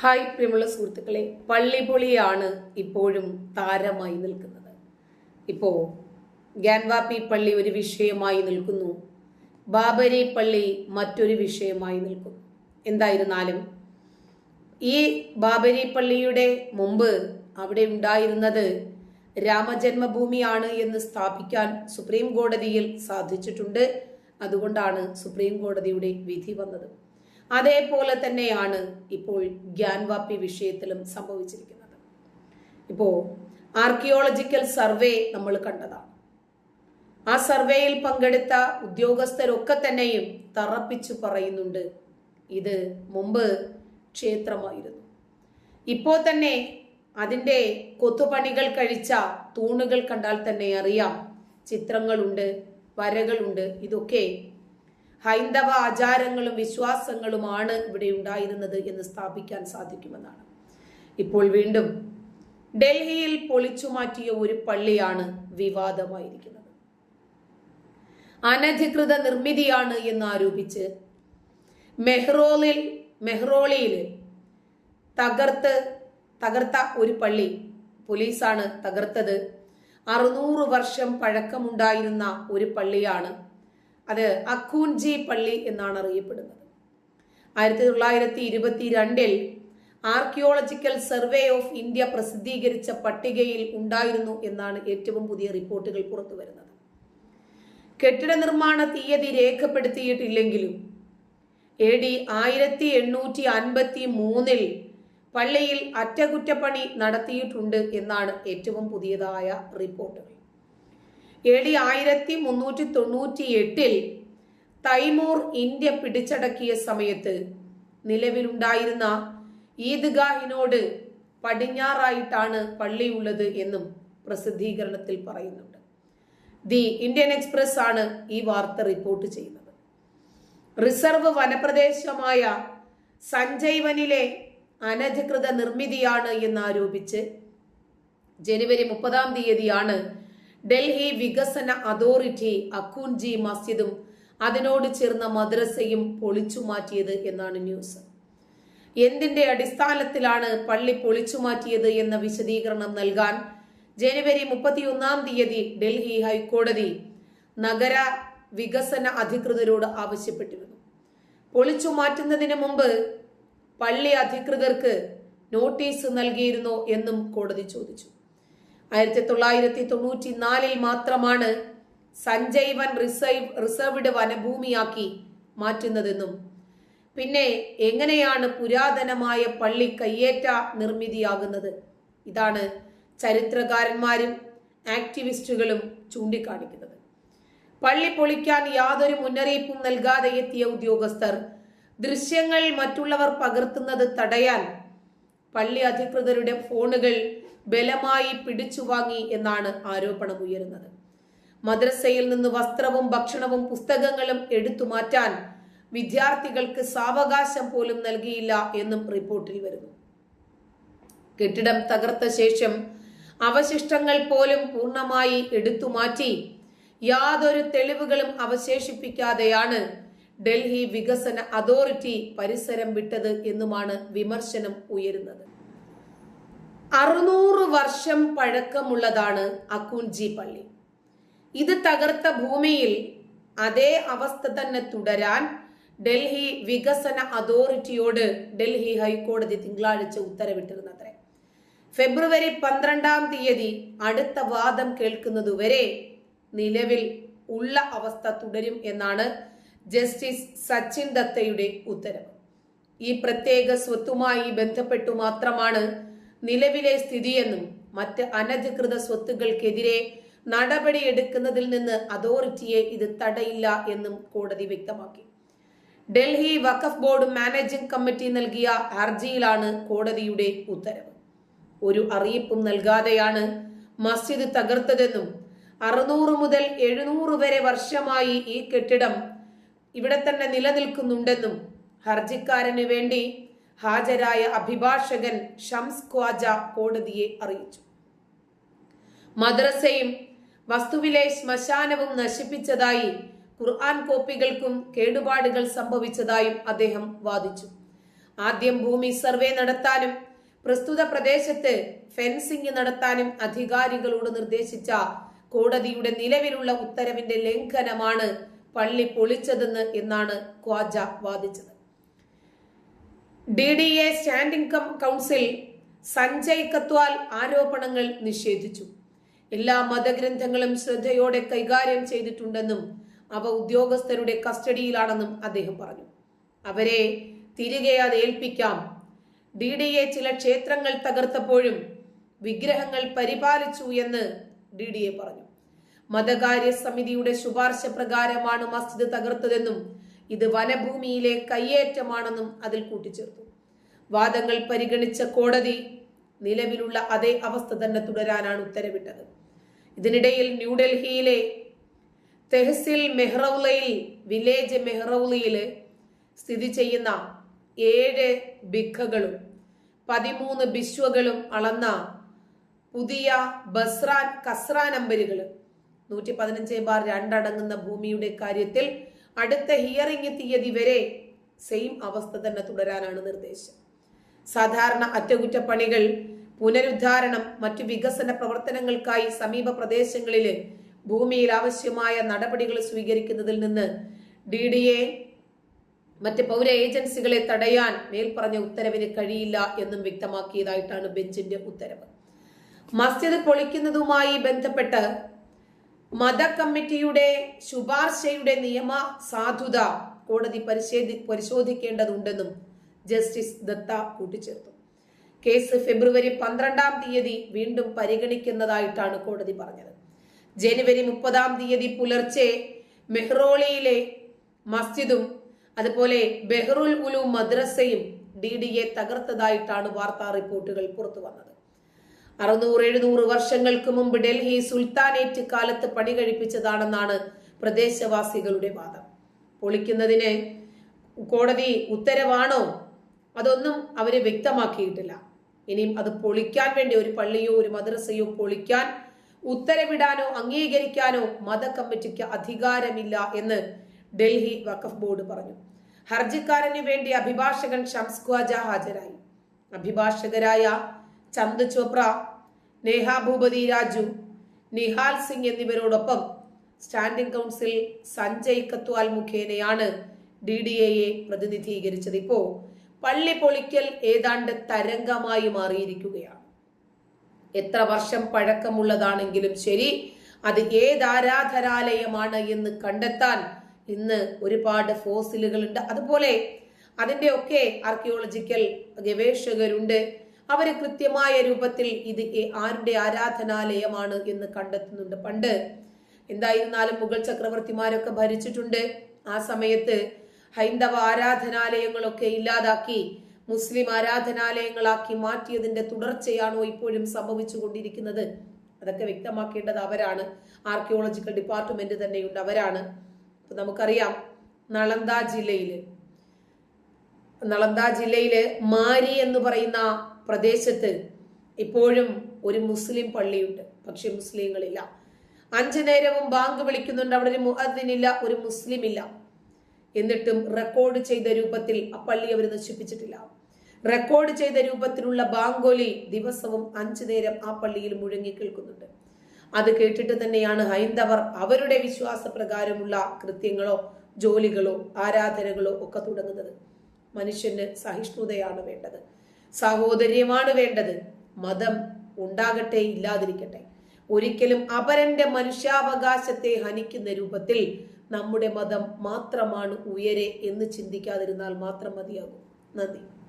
Hi പ്രിയമുള്ള സുഹൃത്തുക്കളെ പള്ളിപൊളിയാണ് ഇപ്പോഴും താരമായി നിൽക്കുന്നത്. ഇപ്പോൾ ഗ്യാൻവാപ്പി പള്ളി ഒരു വിഷയമായി നിൽക്കുന്നു. ബാബരി പള്ളി മറ്റൊരു വിഷയമായി നിൽക്കുന്നു. എന്തായിരുന്നാലും ഈ ബാബരി പള്ളിയുടെ മുമ്പ് അവിടെ ഉണ്ടായിരുന്നത് രാമജന്മഭൂമിയാണ് എന്ന് സ്ഥാപിക്കാൻ സുപ്രീം കോടതിയിൽ സാധിച്ചിട്ടുണ്ട്. അതുകൊണ്ടാണ് സുപ്രീം കോടതിയുടെ വിധി വന്നത്. അതേപോലെ തന്നെയാണ് ഇപ്പോൾ ഗ്യാൻവാപ്പി വിഷയത്തിലും സംഭവിച്ചിരിക്കുന്നത്. ഇപ്പോൾ ആർക്കിയോളജിക്കൽ സർവേ നമ്മൾ കണ്ടതാണ്. ആ സർവേയിൽ പങ്കെടുത്ത ഉദ്യോഗസ്ഥരൊക്കെ തന്നെയും തറപ്പിച്ചു പറയുന്നുണ്ട് ഇത് മുമ്പ് ക്ഷേത്രമായിരുന്നു. ഇപ്പോൾ തന്നെ അതിന്റെ കൊത്തുപണികൾ കഴിച്ച തൂണുകൾ കണ്ടാൽ തന്നെ അറിയാം ചിത്രങ്ങളുണ്ട് വരകളുണ്ട് ഇതൊക്കെ ഹൈന്ദവ ആചാരങ്ങളും വിശ്വാസങ്ങളുമാണ് ഇവിടെ ഉണ്ടായിരുന്നത് എന്ന് സ്ഥാപിക്കാൻ സാധിക്കുമെന്നാണ്. ഇപ്പോൾ വീണ്ടും ഡൽഹിയിൽ പൊളിച്ചു മാറ്റിയ ഒരു പള്ളിയാണ് വിവാദമായിരിക്കുന്നത്. അനധികൃത നിർമ്മിതിയാണ് എന്ന് ആരോപിച്ച് മെഹ്റോളിൽ മെഹ്റോളിയിൽ തകർത്ത് തകർത്ത ഒരു പള്ളി പോലീസാണ് തകർത്തത്. അറുന്നൂറ് വർഷം പഴക്കമുണ്ടായിരുന്ന ഒരു പള്ളിയാണ് അത് അക്കൂൻജി പള്ളി എന്നാണ് അറിയപ്പെടുന്നത്. ആയിരത്തി തൊള്ളായിരത്തി ഇരുപത്തി രണ്ടിൽ ആർക്കിയോളജിക്കൽ സർവേ ഓഫ് ഇന്ത്യ പ്രസിദ്ധീകരിച്ച പട്ടികയിൽ ഉണ്ടായിരുന്നു എന്നാണ് ഏറ്റവും പുതിയ റിപ്പോർട്ടുകൾ പുറത്തു വരുന്നത്. കെട്ടിട നിർമ്മാണ തീയതി രേഖപ്പെടുത്തിയിട്ടില്ലെങ്കിലും എ ഡി ആയിരത്തി എണ്ണൂറ്റി അൻപത്തി മൂന്നിൽ പള്ളിയിൽ അറ്റകുറ്റപ്പണി നടത്തിയിട്ടുണ്ട് എന്നാണ് ഏറ്റവും പുതിയതായ റിപ്പോർട്ടുകൾ. എ ഡി ആയിരത്തി മുന്നൂറ്റി തൊണ്ണൂറ്റി എട്ടിൽ തൈമൂർ ഇന്ത്യ പിടിച്ചടക്കിയ സമയത്ത് നിലവിലുണ്ടായിരുന്ന ഈദ്ഗാഹിനോട് പടിഞ്ഞാറായിട്ടാണ് പള്ളിയുള്ളത് എന്നും പ്രസിദ്ധീകരണത്തിൽ പറയുന്നുണ്ട്. ദി ഇന്ത്യൻ എക്സ്പ്രസ് ആണ് ഈ വാർത്ത റിപ്പോർട്ട് ചെയ്യുന്നത്. റിസർവ് വനപ്രദേശമായ സഞ്ജൈവനിലെ അനധികൃത നിർമ്മിതിയാണ് എന്നാരോപിച്ച് ജനുവരി മുപ്പതാം തീയതിയാണ് ഡൽഹി വികസന അതോറിറ്റി അക്കൂൻജി മസ്ജിദും അതിനോട് ചേർന്ന മദ്രസയും പൊളിച്ചു മാറ്റിയത് എന്നാണ് ന്യൂസ്. എന്തിന്റെ അടിസ്ഥാനത്തിലാണ് പള്ളി പൊളിച്ചു മാറ്റിയത് എന്ന വിശദീകരണം നൽകാൻ ജനുവരി മുപ്പത്തിയൊന്നാം തീയതി ഡൽഹി ഹൈക്കോടതി നഗര വികസന അധികൃതരോട് ആവശ്യപ്പെട്ടിരുന്നു. പൊളിച്ചു മാറ്റുന്നതിന് മുമ്പ് പള്ളി അധികൃതർക്ക് നോട്ടീസ് നൽകിയിരുന്നോ എന്നും കോടതി ചോദിച്ചു. ആയിരത്തി തൊള്ളായിരത്തി തൊണ്ണൂറ്റി നാലിൽ മാത്രമാണ് സഞ്ജയ് വൻ റിസർവ് റിസർവ്ഡ് വനഭൂമിയാക്കി മാറ്റുന്നതെന്നും പിന്നെ എങ്ങനെയാണ് പുരാതനമായ പള്ളി കയ്യേറ്റ നിർമ്മിതിയാകുന്നത്? ഇതാണ് ചരിത്രകാരന്മാരും ആക്ടിവിസ്റ്റുകളും ചൂണ്ടിക്കാണിക്കുന്നത്. പള്ളി പൊളിക്കാൻ യാതൊരു മുന്നറിയിപ്പും നൽകാതെ എത്തിയ ഉദ്യോഗസ്ഥർ ദൃശ്യങ്ങൾ മറ്റുള്ളവർ പകർത്തുന്നത് തടയാൻ പള്ളി അധികൃതരുടെ ഫോണുകൾ ബലമായി പിടിച്ചു വാങ്ങി എന്നാണ് ആരോപണം ഉയരുന്നത്. മദ്രസയിൽ നിന്ന് വസ്ത്രവും ഭക്ഷണവും പുസ്തകങ്ങളും എടുത്തു മാറ്റാൻ വിദ്യാർത്ഥികൾക്ക് സാവകാശം പോലും നൽകിയില്ല എന്നും റിപ്പോർട്ടിൽ വരുന്നു. കെട്ടിടം തകർത്ത ശേഷം അവശിഷ്ടങ്ങൾ പോലും പൂർണമായി എടുത്തു മാറ്റി യാതൊരു തെളിവുകളും അവശേഷിപ്പിക്കാതെയാണ് ഡൽഹി വികസന അതോറിറ്റി പരിസരം വിട്ടത് എന്നുമാണ് വിമർശനം ഉയരുന്നത്. അറുന്നൂറ് വർഷം പഴക്കമുള്ളതാണ് അക്കുൻജി പള്ളി. ഇത് തകർത്ത ഭൂമിയിൽ അതേ അവസ്ഥ തന്നെ തുടരാൻ ഡൽഹി വികസന അതോറിറ്റിയോട് ഡൽഹി ഹൈക്കോടതി തിങ്കളാഴ്ച ഉത്തരവിട്ടിരുന്നത്രേ. ഫെബ്രുവരി പന്ത്രണ്ടാം തീയതി അടുത്ത വാദം കേൾക്കുന്നതുവരെ നിലവിൽ ഉള്ള അവസ്ഥ തുടരും എന്നാണ് ജസ്റ്റിസ് സച്ചിൻ ദത്തയുടെ ഉത്തരവ്. ഈ പ്രത്യേക സ്വത്തുമായി ബന്ധപ്പെട്ടു മാത്രമാണ് നിലവിലെ സ്ഥിതിയെന്നും മറ്റ് അനധികൃത സ്വത്തുക്കൾക്കെതിരെ നടപടി എടുക്കുന്നതിൽ നിന്ന് അതോറിറ്റിയെ ഇത് തടയില്ല എന്നും കോടതി വ്യക്തമാക്കി. Delhi Waqf board managing committee നൽകിയ ഹർജിയിലാണ് കോടതിയുടെ ഉത്തരവ്. ഒരു അറിയിപ്പും നൽകാതെയാണ് മസ്ജിദ് തകർത്തതെന്നും അറുന്നൂറ് മുതൽ എഴുന്നൂറ് വരെ വർഷമായി ഈ കെട്ടിടം ഇവിടെ തന്നെ നിലനിൽക്കുന്നുണ്ടെന്നും ഹർജിക്കാരന് വേണ്ടി ഹാജരായ അഭിഭാഷകൻ ഷംസ് ഖ്വാജ കോടതിയെ അറിയിച്ചു. മദ്രസയും വസ്തുവിലെ ശ്മശാനവും നശിപ്പിച്ചതായി ഖുർആൻ കോപ്പികൾക്കും കേടുപാടുകൾ സംഭവിച്ചതായും അദ്ദേഹം വാദിച്ചു. ആദ്യം ഭൂമി സർവേ നടത്താനും പ്രസ്തുത പ്രദേശത്ത് ഫെൻസിംഗ് നടത്താനും അധികാരികളോട് നിർദ്ദേശിച്ച കോടതിയുടെ നിലവിലുള്ള ഉത്തരവിന്റെ ലംഘനമാണ് പള്ളി പൊളിച്ചതെന്ന് എന്നാണ് Khwaja വാദിച്ചത്. D D A standing counsel Sanjay Katyal ആരോപണങ്ങൾ നിഷേധിച്ചു. എല്ലാ മതഗ്രന്ഥങ്ങളും ശ്രദ്ധയോടെ കൈകാര്യം ചെയ്തിട്ടുണ്ടെന്നും അവ ഉദ്യോഗസ്ഥരുടെ കസ്റ്റഡിയിലാണെന്നും അദ്ദേഹം പറഞ്ഞു. അവരെ തിരികെ അത് ഏൽപ്പിക്കാം. ഡി ഡി എ ചില ക്ഷേത്രങ്ങൾ തകർത്തപ്പോഴും വിഗ്രഹങ്ങൾ പരിപാലിച്ചു എന്ന് ഡി ഡി എ പറഞ്ഞു. മതകാര്യ സമിതിയുടെ ശുപാർശ പ്രകാരമാണ് മസ്ജിദ് തകർത്തതെന്നും ഇത് വനഭൂമിയിലെ കയ്യേറ്റമാണെന്നും അതിൽ കൂട്ടിച്ചേർത്തു. വാദങ്ങൾ പരിഗണിച്ച കോടതി നിലവിലുള്ള അതേ അവസ്ഥ തന്നെ തുടരാനാണ് ഉത്തരവിട്ടത്. ഇതിനിടയിൽ ന്യൂഡൽഹിയിലെ തെഹസിൽ മെഹ്റൌലയിൽ വില്ലേജ് മെഹ്റൌലിയിൽ സ്ഥിതി ചെയ്യുന്ന ഏഴ് ബിഖകളും പതിമൂന്ന് ബിശ്വകളും അളന്ന പുതിയ ബസ്രാൻ കസ്ര നമ്പരുകൾ നൂറ്റി പതിനഞ്ച് ബാർ രണ്ടടങ്ങുന്ന ഭൂമിയുടെ കാര്യത്തിൽ അടുത്ത ഹിയറിംഗ് തീയതി വരെ സെയിം അവസ്ഥ തന്നെ തുടരാനാണ് നിർദ്ദേശം. സാധാരണ അറ്റകുറ്റപ്പണികൾ പുനരുദ്ധാരണം മറ്റു വികസന പ്രവർത്തനങ്ങൾക്കായി സമീപ പ്രദേശങ്ങളിൽ ഭൂമിയിൽ ആവശ്യമായ നടപടികൾ സ്വീകരിക്കുന്നതിൽ നിന്ന് ഡി ഡി എ മറ്റ് പൗര ഏജൻസികളെ തടയാൻ മേൽപ്പറഞ്ഞ ഉത്തരവിന് കഴിയില്ല എന്നും വ്യക്തമാക്കിയതായിട്ടാണ് ബെഞ്ചിന്റെ ഉത്തരവ്. മസ്ജിദ് പൊളിക്കുന്നതുമായി ബന്ധപ്പെട്ട് മത കമ്മിറ്റിയുടെ ശുപാർശയുടെ നിയമ സാധുത കോടതി പരിശോധി പരിശോധിക്കേണ്ടതുണ്ടെന്നും ജസ്റ്റിസ് ദത്ത കൂട്ടിച്ചേർത്തു. കേസ് ഫെബ്രുവരി പന്ത്രണ്ടാം തീയതി വീണ്ടും പരിഗണിക്കുന്നതായിട്ടാണ് കോടതി പറഞ്ഞത്. ജനുവരി മുപ്പതാം തീയതി പുലർച്ചെ മെഹ്റോളിയിലെ മസ്ജിദും അതുപോലെ ബെഹ്റുൽ ഉലു മദ്രസയും ഡി ഡി എ തകർത്തതായിട്ടാണ് വാർത്താ റിപ്പോർട്ടുകൾ പുറത്തു വന്നത് അറുന്നൂറ് എഴുന്നൂറ് വർഷങ്ങൾക്ക് മുമ്പ് ഡൽഹി സുൽത്താനേറ്റ് കാലത്ത് പണി കഴിപ്പിച്ചതാണെന്നാണ് പ്രദേശവാസികളുടെ വാദം. പൊളിക്കുന്നതിന് കോടതി ഉത്തരവാണോ? അതൊന്നും അവർ വ്യക്തമാക്കിയിട്ടില്ല. ഇനിയും അത് പൊളിക്കാൻ വേണ്ടി ഒരു പള്ളിയോ ഒരു മദ്രസയോ പൊളിക്കാൻ ഉത്തരവിടാനോ അംഗീകരിക്കാനോ മത കമ്മിറ്റിക്ക് അധികാരമില്ല എന്ന് ഡൽഹി വഖഫ് ബോർഡ് പറഞ്ഞു. ഹർജിക്കാരന് വേണ്ടി അഭിഭാഷകൻ ഷംസ് ഖ്വാജ ഹാജരായി. അഭിഭാഷകരായ ചന്ദ് ചോപ്ര നേഹ ഭൂപതി രാജു നിഹാൽ സിംഗ് എന്നിവരോടൊപ്പം സ്റ്റാൻഡിംഗ് കൗൺസിൽ സഞ്ജയ് കത്വാൽ മുഖേനയാണ് ഡി ഡി എയെ പ്രതിനിധീകരിച്ചത്. ഇപ്പോ പള്ളി പൊളിക്കൽ ഏതാണ്ട് തരംഗമായി മാറിയിരിക്കുകയാണ്. എത്ര വർഷം പഴക്കമുള്ളതാണെങ്കിലും ശരി അത് ഏത് ആരാധനാലയമാണ് എന്ന് കണ്ടെത്താൻ ഇന്ന് ഒരുപാട് ഫോസിലുകളുണ്ട്. അതുപോലെ അതിന്റെ ഒക്കെ ആർക്കിയോളജിക്കൽ ഗവേഷകരുണ്ട്. അവർ കൃത്യമായ രൂപത്തിൽ ഇത് ആരുടെ ആരാധനാലയമാണ് എന്ന് കണ്ടെത്തുന്നുണ്ട്. പണ്ട് എന്തായിരുന്നാലും മുഗൾ ചക്രവർത്തിമാരൊക്കെ ഭരിച്ചിട്ടുണ്ട്. ആ സമയത്ത് ഹൈന്ദവ ആരാധനാലയങ്ങളൊക്കെ ഇല്ലാതാക്കി മുസ്ലിം ആരാധനാലയങ്ങളാക്കി മാറ്റിയതിന്റെ തുടർച്ചയാണോ ഇപ്പോഴും സംഭവിച്ചുകൊണ്ടിരിക്കുന്നത്? അതൊക്കെ വ്യക്തമാക്കേണ്ടത് അവരാണ്. ആർക്കിയോളജിക്കൽ ഡിപ്പാർട്ട്മെന്റ് തന്നെയുണ്ട് അവരാണ്. അപ്പൊ നമുക്കറിയാം നളന്ദ ജില്ലയിൽ നളന്ദ ജില്ലയിൽ മാരി എന്ന് പറയുന്ന പ്രദേശത്ത് ഇപ്പോഴും ഒരു മുസ്ലിം പള്ളിയുണ്ട്. പക്ഷെ മുസ്ലിങ്ങളില്ല. അഞ്ചു നേരവും ബാങ്ക് വിളിക്കുന്നുണ്ട്. അവിടെ ഒരു മുഹദ്ദിനില്ല ഒരു മുസ്ലിം ഇല്ല എന്നിട്ടും റെക്കോർഡ് ചെയ്ത രൂപത്തിൽ ആ പള്ളി അവർ നശിപ്പിച്ചിട്ടില്ല. റെക്കോർഡ് ചെയ്ത രൂപത്തിലുള്ള ബാങ്കോലി ദിവസവും അഞ്ചു നേരം ആ പള്ളിയിൽ മുഴങ്ങി കേൾക്കുന്നുണ്ട്. അത് കേട്ടിട്ട് തന്നെയാണ് ഹൈന്ദവർ അവരുടെ വിശ്വാസ പ്രകാരമുള്ള കൃത്യങ്ങളോ ജോലികളോ ആരാധനകളോ ഒക്കെ തുടങ്ങുന്നത്. മനുഷ്യന് സഹിഷ്ണുതയാണ് വേണ്ടത്. സഹോദര്യമാണ് വേണ്ടത്. മതം ഉണ്ടാകട്ടെ ഇല്ലാതിരിക്കട്ടെ. ഒരിക്കലും അപരന്റെ മനുഷ്യാവകാശത്തെ ഹനിക്കുന്ന രൂപത്തിൽ നമ്മുടെ മതം മാത്രമാണ് ഉയരെ എന്ന് ചിന്തിക്കാതിരുന്നാൽ മാത്രം മതിയാകും. നന്ദി.